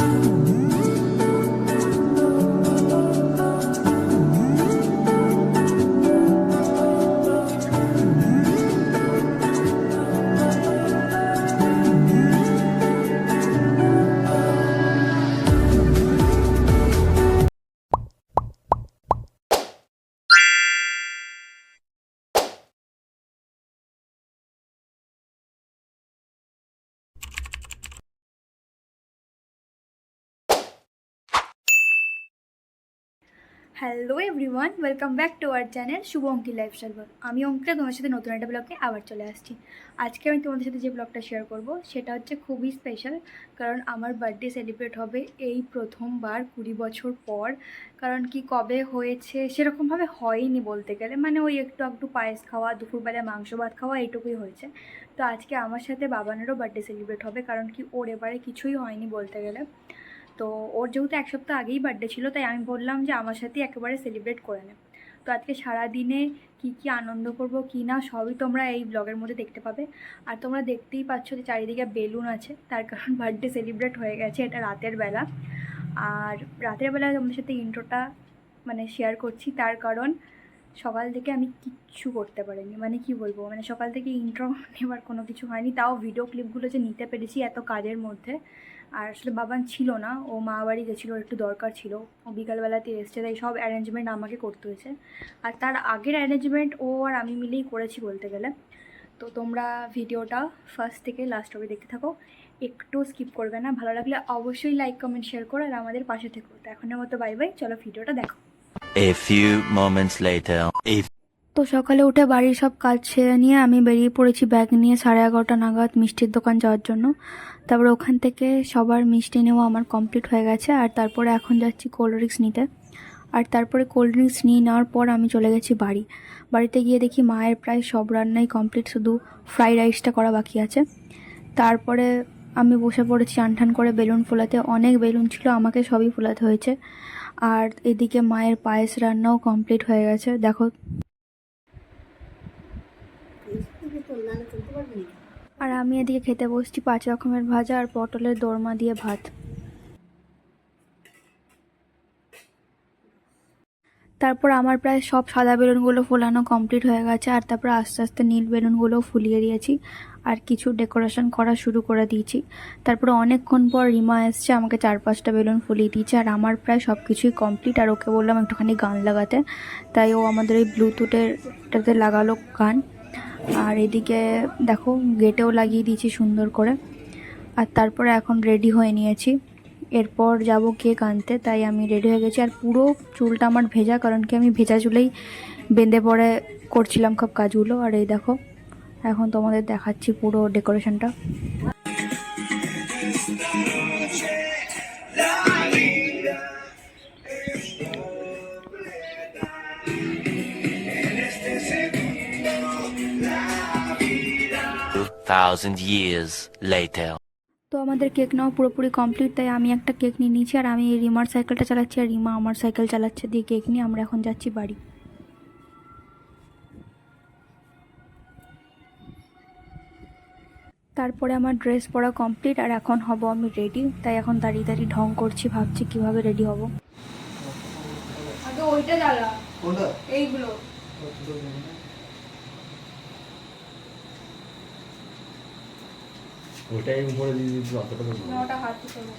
Bye. Hello everyone welcome back to our channel শুভ অঙ্কিল লাইফ server আমি অঙ্কিতা তোমার সাথে নতুন একটা ব্লগে আবার চলে আসছি। আজকে আমি তোমাদের সাথে যে ব্লগটা শেয়ার করব, সেটা হচ্ছে খুবই স্পেশাল কারণ আমার বার্থডে সেলিব্রেট হবে এই প্রথমবার কুড়ি বছর পর। কারণ কি কবে হয়েছে সেরকমভাবে হয়নি বলতে গেলে। মানে ওই একটু একটু পায়েস খাওয়া দুপুরবেলা মাংস, ভাত খাওয়া, এইটুকুই হয়েছে। তো আজকে আমার সাথে বাবানেরও বার্থডে সেলিব্রেট হবে, কারণ কি ওর এবারে কিছুই হয়নি বলতে গেলে। তো ওর যেহেতু এক সপ্তাহ আগেই বার্থডে ছিল, তাই আমি বললাম যে আমার সাথে একেবারে সেলিব্রেট করে নে। তো আজকে সারা দিনে কি কি আনন্দ করব, কি না, সবই তোমরা এই ব্লগের মধ্যে দেখতে পাবে। আর তোমরা দেখতেই পাচ্ছ যে চারিদিকে বেলুন আছে, তার কারণ বার্থডে সেলিব্রেট হয়ে গেছে এটা রাতের বেলা। আর রাতের বেলা তোমাদের সাথে ইন্ট্রোটা মানে শেয়ার করছি, তার কারণ সকাল থেকে আমি কিচ্ছু করতে পারিনি। মানে কি বলব মানে সকাল থেকে ইন্ট্রো নেওয়ার কোনো কিছু হয়নি, তাও ভিডিও ক্লিপগুলো যে নিতে পেরেছি এত কাজের মধ্যে। আর আসলে বাবান ছিল না ও মা বাড়ি গেছিল ওর একটু দরকার ছিল। ও বিকালবেলাতে এসছে তাই সব অ্যারেঞ্জমেন্ট আমাকে করতে হয়েছে। আর তার আগের অ্যারেঞ্জমেন্ট ও আর আমি মিলেই করেছি বলতে গেলে। তো তোমরা ভিডিওটা ফার্স্ট থেকে লাস্ট অবধি দেখতে থাকো। একটু স্কিপ করবে না ভালো লাগলে অবশ্যই লাইক কমেন্ট শেয়ার করো আর আমাদের পাশে থেকো। তো এখনের মতো বাই বাই চলো ভিডিওটা দেখো। A few moments later. তো সকালে উঠে বাড়ির সব কাজ সেরে নিয়ে আমি বেরিয়ে পড়েছি ব্যাগ নিয়ে সাড়ে এগারোটা নাগাদ মিষ্টির দোকান যাওয়ার জন্য। তারপরে ওখান থেকে সবার মিষ্টি নেওয়া আমার কমপ্লিট হয়ে গেছে, আর তারপরে এখন যাচ্ছি কোল্ড ড্রিঙ্কস নিতে। আর তারপরে কোল্ড ড্রিঙ্কস নিয়ে নেওয়ার পর আমি চলে গেছি বাড়ি। বাড়িতে গিয়ে দেখি মায়ের প্রায় সব রান্নাই কমপ্লিট শুধু ফ্রাইড রাইসটা করা বাকি আছে। তারপরে আমি বসে পড়েছি আনঠান করে বেলুন ফোলাতে, অনেক বেলুন ছিল, আমাকে সবই ফোলাতে হয়েছে। আর এদিকে মায়ের পায়েস রান্নাও কমপ্লিট হয়ে গেছে, দেখো। আর আমি এদিকে খেতে বসছি পাঁচ রকমের ভাজা আর পটলের দোরমা দিয়ে ভাত। তারপর আমার প্রায় সব সাদা বেলুনগুলো ফোলানো কমপ্লিট হয়ে গেছে আর তারপর আস্তে আস্তে নীল বেলুনগুলো ফুলিয়ে দিয়েছি আর কিছু ডেকোরেশন করা শুরু করে দিয়েছি। তারপরে অনেকক্ষণ পর রিমা এসছে, আমাকে চার পাঁচটা বেলুন ফুলিয়ে দিয়েছে আর আমার প্রায় সব কিছুই কমপ্লিট। আর ওকে বললাম একটুখানি গান লাগাতে, তাই ও আমাদের এই ব্লুটুথেরটাতে লাগালো গান। আর এদিকে দেখো গেটেও লাগিয়ে দিয়েছি সুন্দর করে। আর তারপরে এখন রেডি হয়ে নিয়েছি। এরপর যাব কেক আনতে, তাই আমি রেডি হয়ে গেছি। আর পুরো চুলটা আমার ভেজা, কারণ কি আমি ভেজা চুলেই বেঁধে পড়ে করছিলাম সব কাজগুলো। আর এই দেখো, এখন তোমাদের দেখাচ্ছি পুরো ডেকোরেশনটা thousand years later. তো আমাদের কেক নেওয়া পুরোপুরি কমপ্লিট তাই আমি একটা কেক নিয়ে নিয়েছি আর আমি রিমার সাইকেলটা চালাচ্ছি আর রিমা আমার সাইকেল চালাচ্ছে দিয়ে কেক নিয়ে আমরা এখন যাচ্ছি বাড়ি। তারপরে আমার ড্রেস পরা কমপ্লিট আর এখন হব আমি রেডি তাই এখন দাঁড়িয়ে দাঁড়িয়ে ঢং করছি ভাবছি কীভাবে রেডি হব। আগে ওইটা জ্বালা কোনটা? এইগুলো। ওটাই উপরে দিয়ে দিচ্ছি অতটা তো না। ওটা হাতে চলে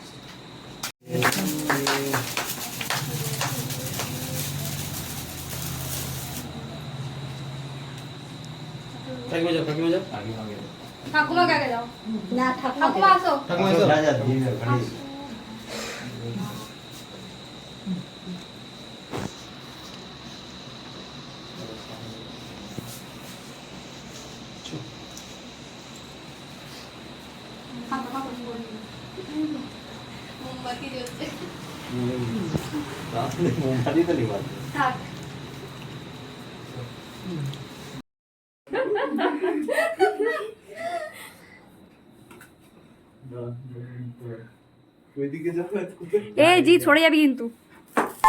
কাকিমা যাও কাকিমা যাও। আগে আগে ঠাকুমাকে আগে যাও? না ঠাকুমা ঠাকুমা আসো। ঠাকুমা যাও যা যা দিয়ে দাও খালি মোমবাতি জ্বলছে রাতে মোমবাতি তো নিবাল থাক ওইদিকে যাও এই জি ছড়ে যাবি কিন্তু।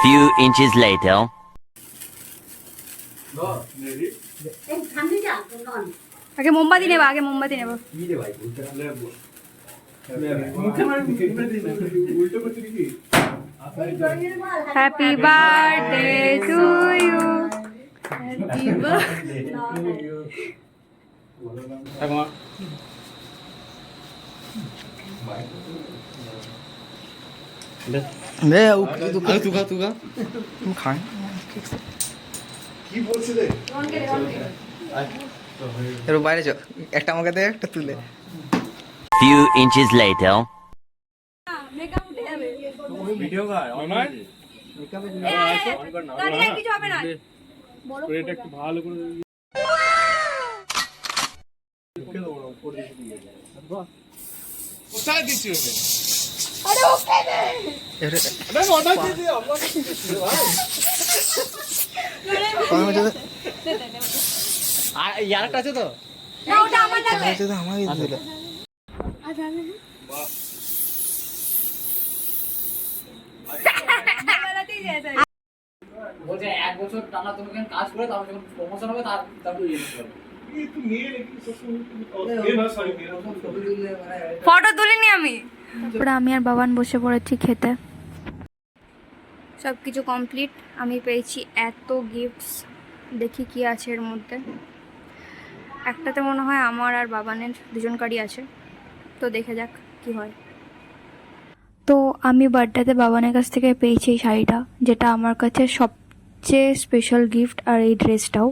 Few inches later. আগে মোমবাতি নেবা আগে মোমবাতি নেবা। কি রে ভাই বলতে উল্টো করছি কি happy birthday to you happy কি বলছি রে এর বাইরে চো একটা আমাকে দে একটা তুলে Few inches later. আর একটা আছে তো না ওটা আমার লাগবে আমাকে দে আমাকে দিলে বলছে, এক বছর টানা তুমি কাজ করে যখন প্রমোশন হবে, তার তারপর ইয়ে করতে পারবে ফটো তুলিনি আমি। তারপরে আমি আর বাবান বসে পড়েছি খেতে। সব কিছু কমপ্লিট আমি পেয়েছি এত গিফটস দেখি কি আছে এর মধ্যে। একটাতে মনে হয় আমার আর বাবানের দুজনকারই আছে। তো দেখে যাক কি হয়। তো আমি বার্থডেতে বাবানের কাছ থেকে পেয়েছি এই শাড়িটা, যেটা আমার কাছে সবচেয়ে স্পেশাল গিফট আর এই ড্রেসটাও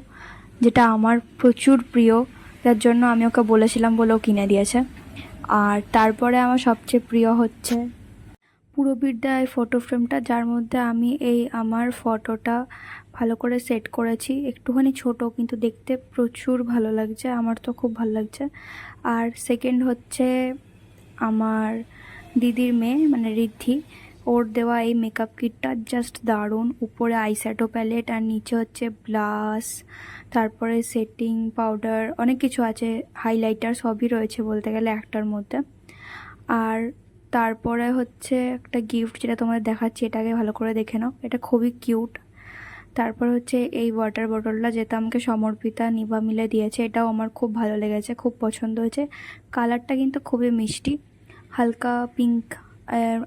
যেটা আমার প্রচুর প্রিয়। যার জন্য আমি ওকে বলেছিলাম বলেও কিনে দিয়েছে। আর তারপরে আমার সবচেয়ে প্রিয় হচ্ছে পুরবীর দেওয়া এই ফটো ফ্রেমটা যার মধ্যে আমি এই আমার ফটোটা ভালো করে সেট করেছি। একটুখানি ছোট, কিন্তু দেখতে প্রচুর ভালো লাগছে। আমার তো খুব ভালো লাগছে। আর সেকেন্ড হচ্ছে আমার দিদির মেয়ে মানে ঋদ্ধি। ওর দেওয়া এই মেকআপ কিটটা জাস্ট দারুণ। উপরে আইশ্যাডো প্যালেট আর নিচে হচ্ছে ব্লাস তারপরে সেটিং পাউডার অনেক কিছু আছে। হাইলাইটার সবই রয়েছে বলতে গেলে একটার মধ্যে। আর তারপরে হচ্ছে একটা গিফট যেটা তোমাদের দেখাচ্ছি, এটাকে ভালো করে দেখে নাও। এটা খুবই কিউট তারপর হচ্ছে এই ওয়াটার বটলটা যেটা আমাকে সমর্পিতা নিভা মিলে দিয়েছে, এটাও আমার খুব ভালো লেগেছে, খুব পছন্দ হয়েছে। কালারটা কিন্তু খুবই মিষ্টি, হালকা পিঙ্ক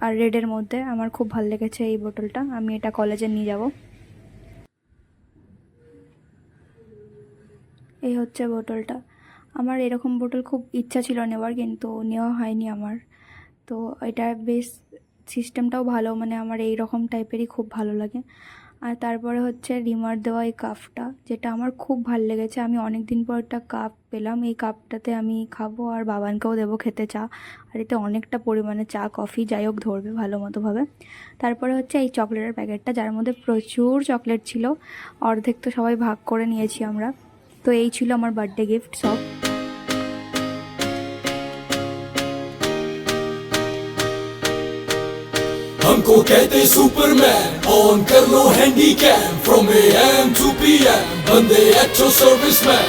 আর রেডের মধ্যে আমার খুব ভালো লেগেছে এই বোটলটা আমি এটা কলেজে নিয়ে যাব। এই হচ্ছে বোটলটা আমার এরকম বোটল খুব ইচ্ছা ছিল নেওয়ার, কিন্তু নেওয়া হয়নি আমার। তো এটা বেশ সিস্টেমটাও ভালো মানে আমার এই রকম টাইপেরই খুব ভালো লাগে। আর তারপরে হচ্ছে রিমার দেওয়া এই কাপটা, যেটা আমার খুব ভালো লেগেছে। আমি অনেক দিন পর একটা কাপ পেলাম, এই কাপটাতে আমি খাব আর বাবানকেও দেবো খেতে চা। আর এতে অনেকটা পরিমাণে চা, কফি, যাই হোক ধরবে ভালো মতোভাবে তারপরে হচ্ছে এই চকলেটের প্যাকেটটা, যার মধ্যে প্রচুর চকলেট ছিল। অর্ধেক তো সবাই ভাগ করে নিয়েছি আমরা। তো এই ছিল আমার বার্থডে গিফট সব। हमको कहते सुपरमैन ऑन कर लो handy cam from A M to P M बंदे एक्चो सर्विस मैन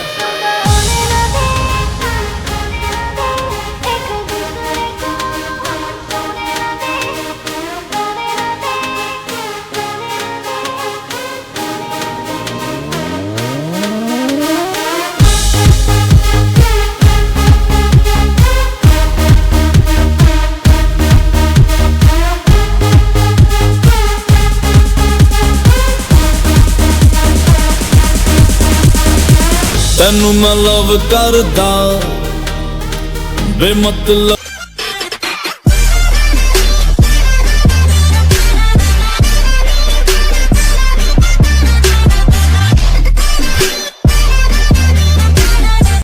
ਤੈਨੂੰ ਮੈਂ ਲਵ ਕਰਦਾ। ਬੇਮਤਲਬ